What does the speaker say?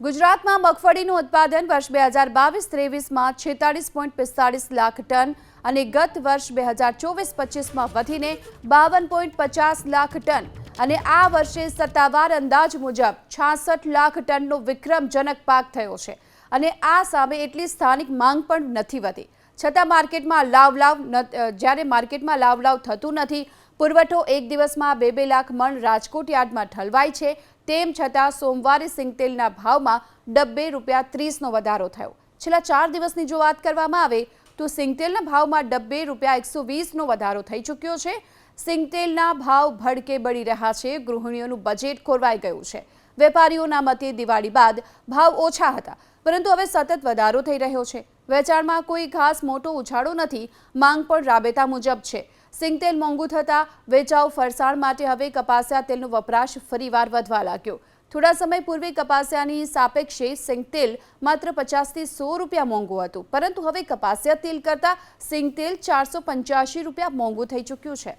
ગુજરાતમાં મગફળીનું ઉત્પાદન વર્ષ બે હજાર બાવીસ ત્રેવીસમાં છેતાળીસ પોઈન્ટ પિસ્તાળીસ લાખ ટન અને ગત વર્ષ બે હજાર ચોવીસ પચીસમાં વધીને બાવન પોઈન્ટ પચાસ લાખ ટન અને આ વર્ષે સત્તાવાર અંદાજ મુજબ છાસઠ લાખ ટનનો વિક્રમજનક પાક થયો છે. અને આ સામે એટલી સ્થાનિક માંગ પણ નથી વધી. છતાં માર્કેટમાં લાવ લાવ જ્યારે માર્કેટમાં લાવ લાવ થતું નથી, પુરવઠો એક દિવસમાં બે બે લાખ મણ રાજકોટ યાર્ડમાં ઠલવાય છે. તેમ છતાં સોમવારે સિંગતેલના ભાવમાં ડબ્બે રૂપિયા ત્રીસનો વધારો થયો. છેલ્લા ચાર દિવસની જો વાત કરવામાં આવે, તો સિંગતેલના ભાવમાં ડબ્બે રૂપિયા એકસો વીસનો વધારો થઈ ચૂક્યો છે. સિંગતેલના ભાવ ભડકે બળી રહ્યા છે. ગૃહિણીઓનું બજેટ ખોરવાઈ ગયું છે. વેપારીઓના મતે દિવાળી બાદ ભાવ ઓછા હતા, પરંતુ હવે સતત વધારો થઈ રહ્યો છે. વેચાણમાં કોઈ ખાસ મોટો ઉછાળો નથી, માંગ પણ રાબેતા મુજબ છે. સિંગતેલ મોંઘું થતાં વેચાવ ફરસાણ માટે હવે કપાસિયા તેલનો વપરાશ ફરીવાર વધવા લાગ્યો. થોડા સમય પૂર્વે કપાસિયાની સાપેક્ષે સિંગતેલ માત્ર પચાસથી સો રૂપિયા મોંઘું હતું, પરંતુ હવે કપાસિયા તેલ કરતાં સિંગતેલ ચારસો પંચ્યાસી રૂપિયા મોંઘું થઈ ચૂક્યું છે.